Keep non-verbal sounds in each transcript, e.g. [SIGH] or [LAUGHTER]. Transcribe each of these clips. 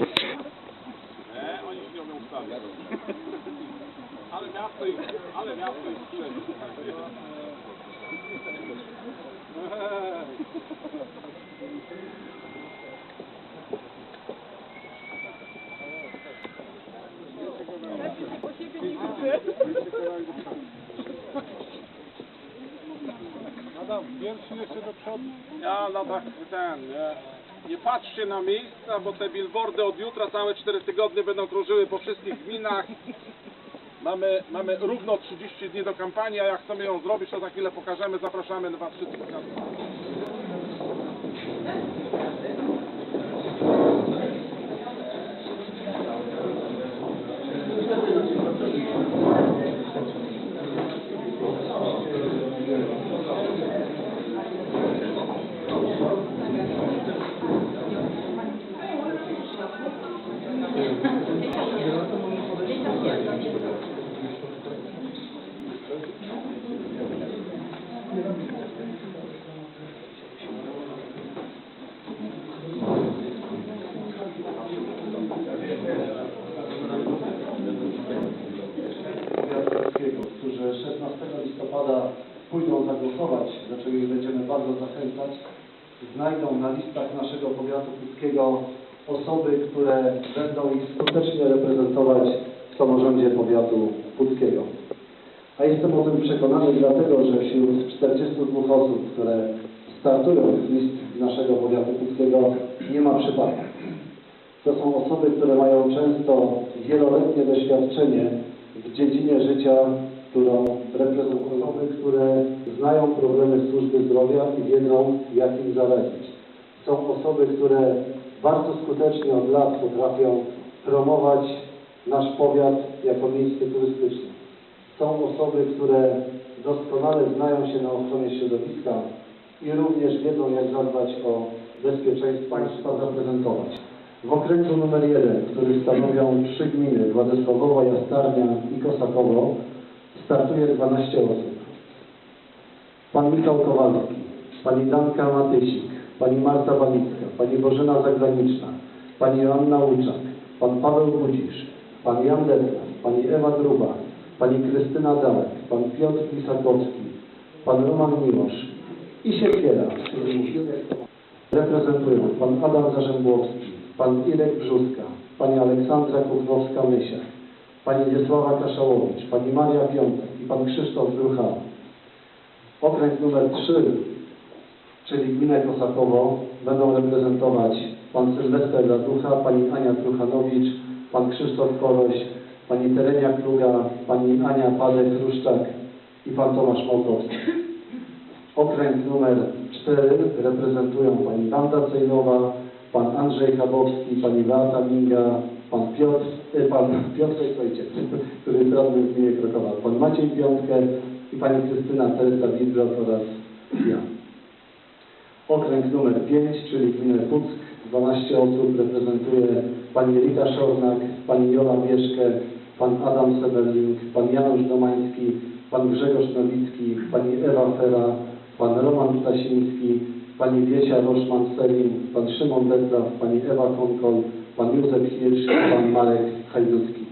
Nie, oni się nie umieją ustawić. Ale miasto ich, ale miasto ich strzeli. Adam, pierwszy jeszcze do przodu. Ja no tak ten, nie. Nie patrzcie na miejsca, bo te billboardy od jutra całe 4 tygodnie będą krążyły po wszystkich gminach. Mamy, mamy równo 30 dni do kampanii, a jak chcemy ją zrobić, to za chwilę pokażemy. Zapraszamy na Was wszystkich. Którzy 16 listopada pójdą zagłosować, do czego ich będziemy bardzo zachęcać, znajdą na listach naszego powiatu puckiego osoby, które będą ich skutecznie reprezentować w samorządzie powiatu puckiego. A jestem o tym przekonany dlatego, że wśród 42 osób, które startują z list naszego powiatu puckiego, nie ma przypadków. To są osoby, które mają często wieloletnie doświadczenie w dziedzinie życia, którą reprezentują osoby, które znają problemy służby zdrowia i wiedzą, jak im zaradzić. Są osoby, które bardzo skutecznie od lat potrafią promować nasz powiat jako miejsce turystyczne. Są osoby, które doskonale znają się na ochronie środowiska i również wiedzą, jak zadbać o bezpieczeństwo państwa zaprezentować. W okręgu numer 1, który stanowią trzy gminy, Władysławowa, Jastarnia i Kosakowo, startuje 12 osób. Pan Michał Kowalski, Pani Danka Matysik, Pani Marta Walicka, Pani Bożena Zagraniczna, Pani Joanna Łuczak, Pan Paweł Budzisz, Pan Jan Detmer, Pani Ewa Gruba, Pani Krystyna Dałek, Pan Piotr Pisakowski, Pan Roman Miłosz i Siekiera, reprezentują Pan Adam Zarzębłowski, Pan Irek Brzuska, Pani Aleksandra Kuchnowska-Mysia, Pani Wiesława Kaszałowicz, Pani Maria Piątek i Pan Krzysztof Drucha. Okręg numer 3, czyli gminę Kosakowo, będą reprezentować Pan Sylwester Raducha, Pani Ania Truchanowicz, Pan Krzysztof Koroś, Pani Terenia Kluga, Pani Ania Padek-Ruszczak i Pan Tomasz Małkowski. Okręg numer 4 reprezentują Pani Wanda Cejnowa, Pan Andrzej Chabowski, Pani Beata Minga, Pan Piotr, e, Pan [LAUGHS] Piotr jest ojciec, [LAUGHS] który jest radny w gminie Krokowa, Pan Maciej Piątkę i Pani Krystyna Teresa Widrok oraz ja. Okręg numer 5, czyli gminę Puck, 12 osób reprezentuje Pani Rita Szornak, Pani Jola Mieszkę, Pan Adam Seberling, Pan Janusz Domański, Pan Grzegorz Nowicki, Pani Ewa Fera, Pan Roman Stasiński, Pani Wiesia Roszman-Selin, Pan Szymon Detlaf, Pani Ewa Konkol, Pan Józef Hirsch, Pan Marek Hajducki.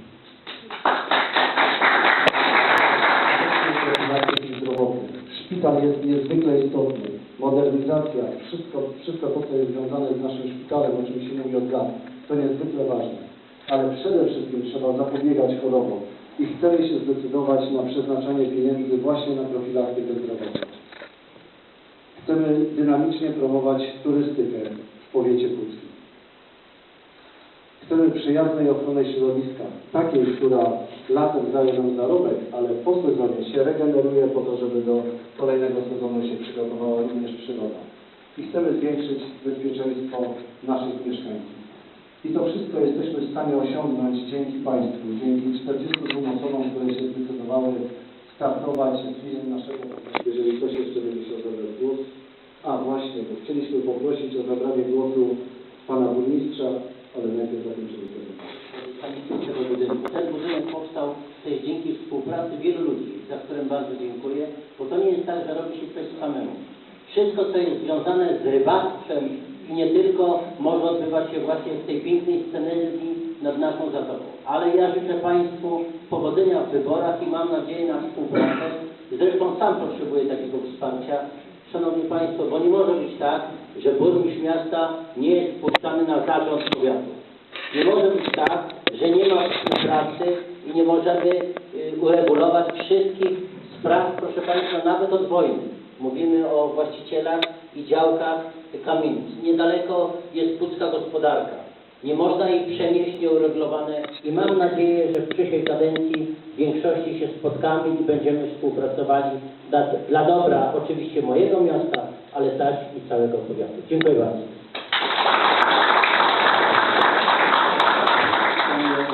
Szpital jest niezwykle istotny. Modernizacja, wszystko, wszystko to, co jest związane z naszym szpitalem, o czym się mówi od lat, to niezwykle ważne. Ale przede wszystkim trzeba zapobiegać chorobom i chcemy się zdecydować na przeznaczanie pieniędzy właśnie na profilaktykę zdrowotną. Chcemy dynamicznie promować turystykę w powiecie puckim. Chcemy przyjaznej ochrony środowiska, takiej, która latem daje nam zarobek, ale po sezonie się regeneruje po to, żeby do kolejnego sezonu się przygotowała również przyroda. I chcemy zwiększyć bezpieczeństwo naszych mieszkańców. I to wszystko jesteśmy w stanie osiągnąć dzięki Państwu, dzięki 42 osobom, które się zdecydowały startować z linią naszego Jeżeli ktoś jeszcze będzie chciał zabrać głos. A właśnie, bo chcieliśmy poprosić o zabranie głosu Pana Burmistrza, ale najpierw prezentację. tego budynku. Ten budynek powstał też dzięki współpracy wielu ludzi, za którym bardzo dziękuję, bo to nie jest tak, że robi się coś samemu. Wszystko, co jest związane z rybactwem i nie tylko może odbywać się właśnie w tej pięknej scenerii nad naszą Zatową. Ale ja życzę Państwu powodzenia w wyborach i mam nadzieję na współpracę. Zresztą sam potrzebuję takiego wsparcia. Szanowni Państwo, bo nie może być tak, że burmistrz miasta nie jest wpuszczany na zarząd powiatu. Nie może być tak, że nie ma współpracy i nie możemy y, uregulować wszystkich spraw, proszę Państwa, nawet od wojny. Mówimy o właścicielach i działkach kamienic. Niedaleko jest pucka gospodarka. Nie można jej przenieść nieuregulowane i mam nadzieję, że w przyszłej kadencji w większości się spotkamy i będziemy współpracowali dla, dla dobra oczywiście mojego miasta, ale też i całego powiatu. Dziękuję bardzo.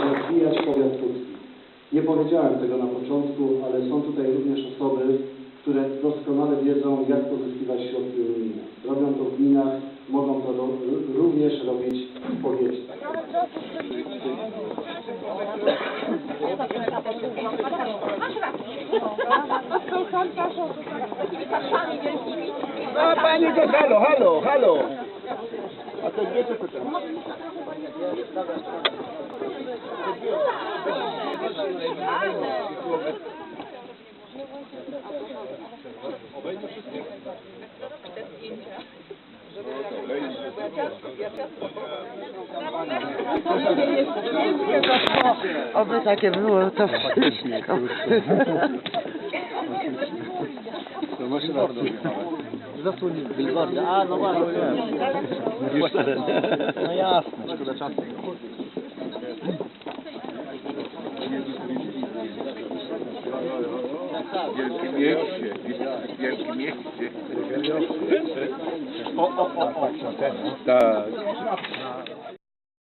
Rozwijać powiat. Nie powiedziałem tego na początku, ale są tutaj również osoby, które doskonale wiedzą, jak pozyskiwać środki unijne. Robią to w gminach, mogą to również robić w powiecie. A panie to halo, halo, halo. A to gdzie to? Oby takie było to wszystko. Billboardy. A, no właśnie. No jasne, szkoda czasu. Wielkie mieście, wielkie mieście. O, o, o, o. Tak.